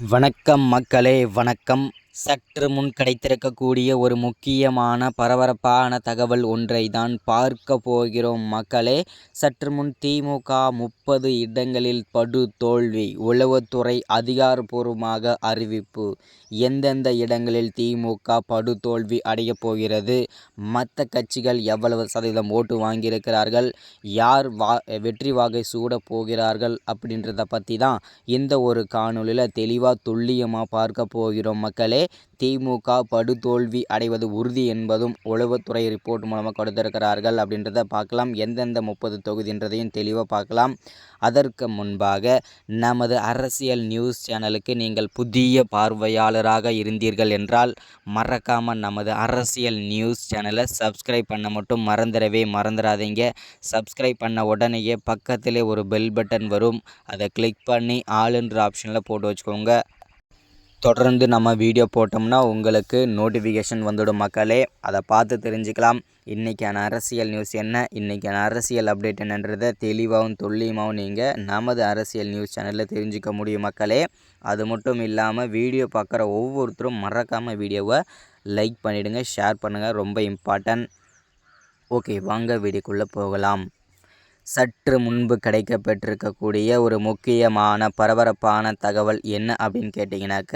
வணக்கம் மக்களே வணக்கம். சற்று முன் கிடைத்திருக்கக்கூடிய ஒரு முக்கியமான பரபரப்பான தகவல் ஒன்றை தான் பார்க்க போகிறோம். மக்களே சற்று முன் திமுக முப்பது இடங்களில் படு தோல்வி உளவுத்துறை அதிகாரப்பூர்வமாக அறிவிப்பு. எந்தெந்த இடங்களில் திமுக படு தோல்வி அடையப் போகிறது? மற்ற கட்சிகள் எவ்வளவு சதவீதம் ஓட்டு வாங்கியிருக்கிறார்கள்? யார் வா வெற்றி வாகை சூட போகிறார்கள் அப்படின்றத பற்றி தான் இந்த ஒரு காணொலியில் தெளிவாக துல்லியமாக பார்க்க போகிறோம். மக்களே திமுக படுதோல்வி அடைவது உறுதி என்பதும் உளவுத்துறை ரிப்போர்ட் மூலமாக கொடுத்திருக்கிறார்கள் அப்படின்றத பார்க்கலாம். எந்தெந்த முப்பது தொகுதின்றதையும் தெளிவாக பார்க்கலாம். அதற்கு முன்பாக நமது அரசியல் நியூஸ் சேனலுக்கு நீங்கள் புதிய பார்வையாளராக இருந்தீர்கள் என்றால் மறக்காமல் நமது அரசியல் நியூஸ் சேனலை சப்ஸ்கிரைப் பண்ண மட்டும் மறந்துடவே மறந்துடாதீங்க. சப்ஸ்கிரைப் பண்ண உடனேயே பக்கத்திலே ஒரு பெல் பட்டன் வரும். அதை கிளிக் பண்ணி ஆளுன்ற ஆப்ஷனில் போட்டு வச்சுக்கோங்க. தொடர்ந்து நம்ம வீடியோ போட்டோம்னா உங்களுக்கு நோட்டிஃபிகேஷன் வந்துடும் மக்களே. அதை பார்த்து தெரிஞ்சுக்கலாம். இன்றைக்கான அரசியல் நியூஸ் என்ன? இன்றைக்கான அரசியல் அப்டேட் என்னன்றதை தெளிவாகவும் துல்லியமாகவும் நீங்கள் நமது அரசியல் நியூஸ் சேனலில் தெரிஞ்சுக்க முடியும் மக்களே. அது மட்டும் இல்லாமல் வீடியோ பார்க்குற ஒவ்வொருத்தரும் மறக்காமல் வீடியோவை லைக் பண்ணிவிடுங்க ஷேர் பண்ணுங்கள் ரொம்ப இம்பார்ட்டன்ட் ஓகே வாங்க வீடியோக்குள்ளே போகலாம். சற்று முன்பு கிடைக்கப்பெற்றிருக்கக்கூடிய ஒரு முக்கியமான பரபரப்பான தகவல் என்ன அப்படின்னு கேட்டிங்கனாக்க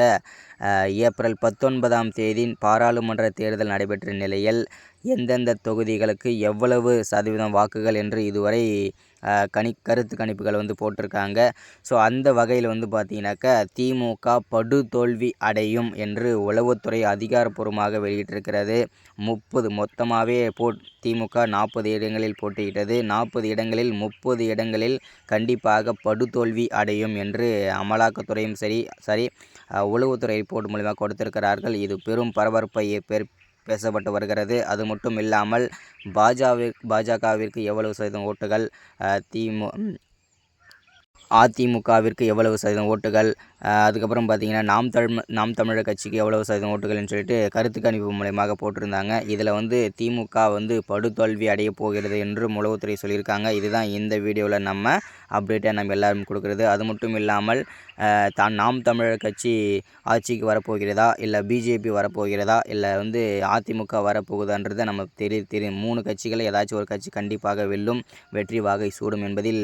ஏப்ரல் பத்தொன்பதாம் தேதி பாராளுமன்ற தேர்தல் நடைபெற்ற நிலையில் எந்தெந்த தொகுதிகளுக்கு எவ்வளவு சதவீதம் வாக்குகள் என்று இதுவரை கணி கருத்து கணிப்புகள் வந்து போட்டிருக்காங்க. ஸோ அந்த வகையில் வந்து பார்த்தீங்கன்னாக்கா திமுக படு தோல்வி அடையும் என்று உளவுத்துறை அதிகாரப்பூர்வமாக வெளியிட்டிருக்கிறது. முப்பது மொத்தமாகவே போ திமுக நாற்பது இடங்களில் போட்டியிட்டது. நாற்பது இடங்களில் முப்பது இடங்களில் கண்டிப்பாக படுதோல்வி அடையும் என்று அமலாக்கத்துறையும் சரி சரி உளவுத்துறை ரிப்போர்ட் மூலிமா கொடுத்திருக்கிறார்கள். இது பெரும் பரபரப்பை பேசப்பட்டு வருகிறது. அது மட்டும் இல்லாமல் பாஜாவிற்கு பாஜகவிற்கு எவ்வளவு சதவீதம் ஓட்டுகள் திமு அதிமுகவிற்கு எவ்வளவு சதவீதம் ஓட்டுகள்? அதுக்கப்புறம் பார்த்திங்கன்னா நாம் தமிழ் நாம் தமிழர் கட்சிக்கு எவ்வளவு சதவீதம் ஓட்டுகள்னு சொல்லிட்டு கருத்து கணிப்பு மூலயமாக போட்டிருந்தாங்க. இதில் வந்து திமுக வந்து படுதோல்வி அடைய போகிறது என்று உளவுத்துறை சொல்லியிருக்காங்க. இதுதான் இந்த வீடியோவில் நம்ம அப்டேட்டை நம்ம எல்லாரும் கொடுக்குறது. அது மட்டும் இல்லாமல் தான் நாம் தமிழர் கட்சி ஆட்சிக்கு வரப்போகிறதா? இல்லை பிஜேபி வரப்போகிறதா? இல்லை வந்து அதிமுக வரப்போகுதான்றதை நம்ம தெரிய தெரியும் மூணு கட்சிகளை ஏதாச்சும் ஒரு கட்சி கண்டிப்பாக வெல்லும் வெற்றி வாகை சூடும் என்பதில்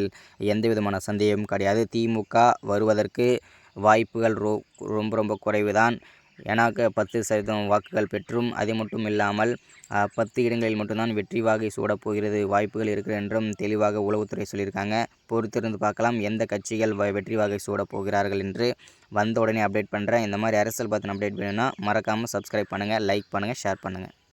எந்த விதமான சந்தேகமும் கிடையாது. திமுக வருவதற்கு வாய்ப்புகள் ரொ ரொம்ப ரொம்ப குறைவு தான் ஏன்னாக்க பத்து சதவீதம் வாக்குகள் பெற்றும் அது மட்டும் இல்லாமல் பத்து இடங்களில் மட்டும்தான் வெற்றி வாகை சூடப்போகிறது வாய்ப்புகள் இருக்கிற என்றும் தெளிவாக உளவுத்துறை சொல்லியிருக்காங்க. பொறுத்திருந்து பார்க்கலாம் எந்த கட்சிகள் வெற்றி வாகை சூடப் போகிறார்கள் என்று. வந்த உடனே அப்டேட் பண்ணுறேன் இந்த மாதிரி அரசியல் பற்றின அப்டேட் வேணும்னா மறக்காமல் சப்ஸ்கிரைப் பண்ணுங்கள் லைக் பண்ணுங்கள் ஷேர் பண்ணுங்கள்